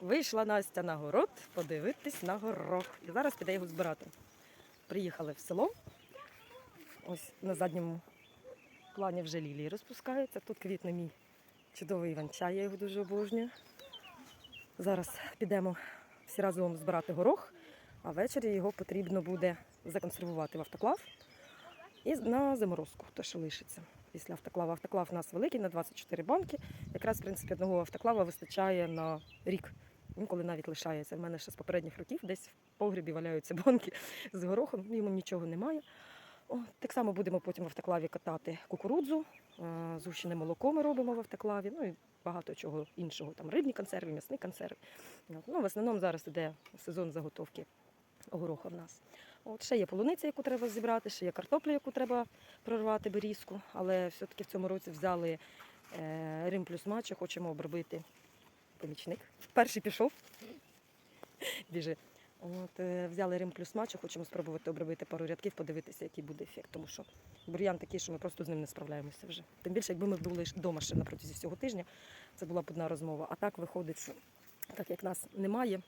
Вийшла Настя на город подивитись на горох. І зараз піде його збирати. Приїхали в село. Ось на задньому плані вже лілії розпускаються. Тут квітне мій чудовий іван-чай, я його дуже обожнюю. Зараз підемо всі разом збирати горох, а ввечері його потрібно буде законсервувати в автоклав і на заморозку, те, що лишиться після автоклава. Автоклав у нас великий на 24 банки. Якраз, в принципі, одного автоклава вистачає на рік. Інколи навіть лишається. В мене ще з попередніх років десь в погрібі валяються банки з горохом, йому нічого немає. О, так само будемо потім в автоклаві катати кукурудзу, е, згущене молоко ми робимо в автоклаві, ну і багато чого іншого, там рибні консерви, м'ясні консерви. Ну, в основному зараз іде сезон заготовки гороха в нас. От ще є полуниця, яку треба зібрати, ще є картопля, яку треба прорвати берізку, але все-таки в цьому році взяли е, Рим плюс матча, хочемо обробити помічник. Перший пішов. Біжи. От, е, взяли Рим плюс матча, хочемо спробувати обробити пару рядків, подивитися, який буде ефект. Тому що бур'ян такий, що ми просто з ним не справляємося вже. Тим більше, якби ми були вдома ще на протязі всього тижня, це була б одна розмова. А так виходить, що так як нас немає,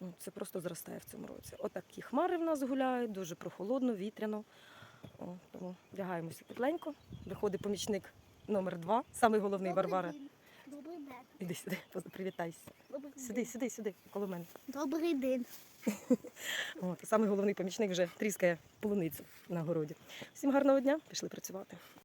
ну, це просто зростає в цьому році. Отакі хмари в нас гуляють, дуже прохолодно, вітряно. О, тому вдягаємося тепленько. Виходить помічник номер два, самий головний Варвара. Іди сюди, привітайся. Сюди, сюди, сюди, коло мене. Добрий день. От, самий головний помічник вже тріскає полуницю на городі. Всім гарного дня, пішли працювати.